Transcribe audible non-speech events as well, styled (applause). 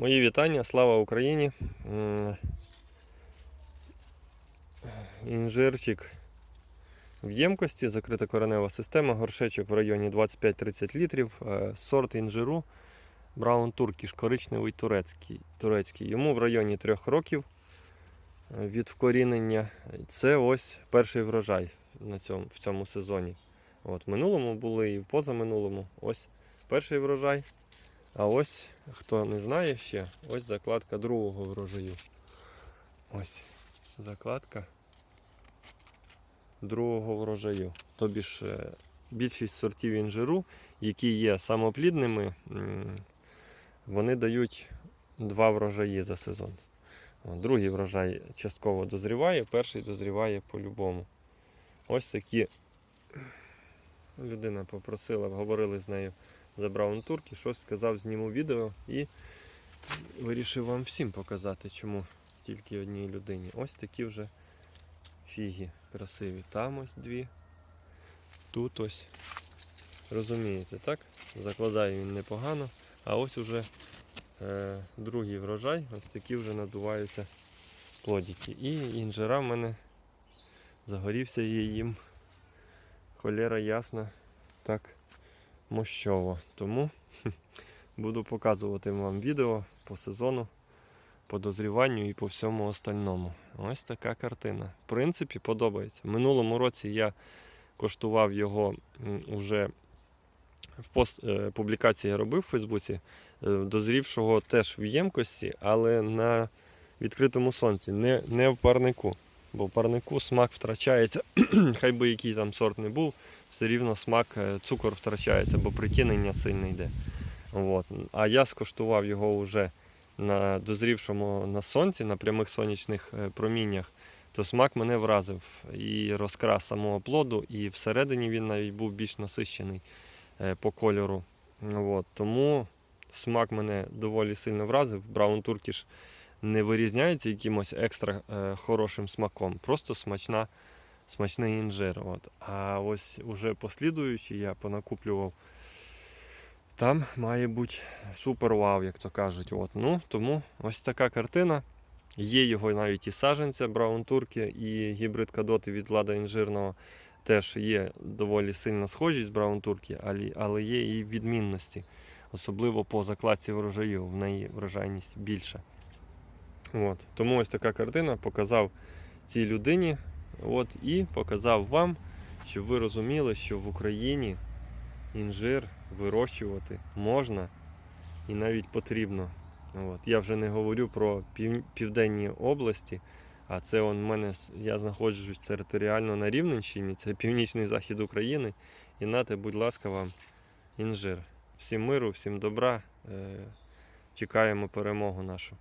Мої вітання, слава Україні. Інжирчик в ємкості, закрита коренева система, горшечок в районі 25-30 літрів, е, сорт інжиру Браун Туркіш, коричневий турецький. турецький. Йому в районі 3 років е, від вкорінення. Це ось перший врожай на цьому, в цьому сезоні. От, минулому були і в позаминулому. Ось перший врожай. А ось, хто не знає ще, ось закладка другого врожаю. Ось закладка другого врожаю. Тобі ж е, більшість сортів інжиру, які є самоплідними, вони дають два врожаї за сезон. Другий врожай частково дозріває, перший дозріває по-любому. Ось такі людина попросила, говорили з нею за Браун Турки, щось сказав, зніму відео і вирішив вам всім показати, чому тільки одній людині. Ось такі вже фіги красиві. Там ось дві. Тут ось. Розумієте, так? Закладає він непогано. А ось уже е, другий врожай, ось такі вже надуваються плодики. І інжира в мене загорівся є їм. Холера ясна, так мощово. Тому (laughs) буду показувати вам відео по сезону, по дозріванню і по всьому остальному. Ось така картина. В принципі, подобається. В минулому році я коштував його м, уже в пост, е, публікації робив в Фейсбуці, е, дозрівшого теж в ємкості, але на відкритому сонці, не, не в парнику. Бо в парнику смак втрачається, (clears throat) хай би який там сорт не був, все рівно смак, е, цукор втрачається, бо притінення сильне йде. От. А я скоштував його вже на дозрівшому на сонці, на прямих сонячних е, проміннях, то смак мене вразив. І розкрас самого плоду, і всередині він навіть був більш насищений е, по кольору. От. Тому смак мене доволі сильно вразив. Браун Туркіш не вирізняється якимось екстра хорошим смаком, просто смачна, смачний інжир. От. А ось уже послідуючи, я понакуплював. Там має бути супер вау, як то кажуть. От. Ну, тому ось така картина. Є його навіть і саженця Браун Турки, і гібрид кадоти від влада інжирного теж є доволі сильно схожі з Браун Турки, але, але є і відмінності. Особливо по закладці врожаю, в неї врожайність більша. От. Тому ось така картина показав цій людині от, і показав вам, щоб ви розуміли, що в Україні інжир вирощувати можна і навіть потрібно. От. Я вже не говорю про пів... південні області, а це он мене, я знаходжусь територіально на Рівненщині, це північний захід України. І нате, будь ласка, вам інжир. Всім миру, всім добра. Е, Чекаємо перемогу нашу.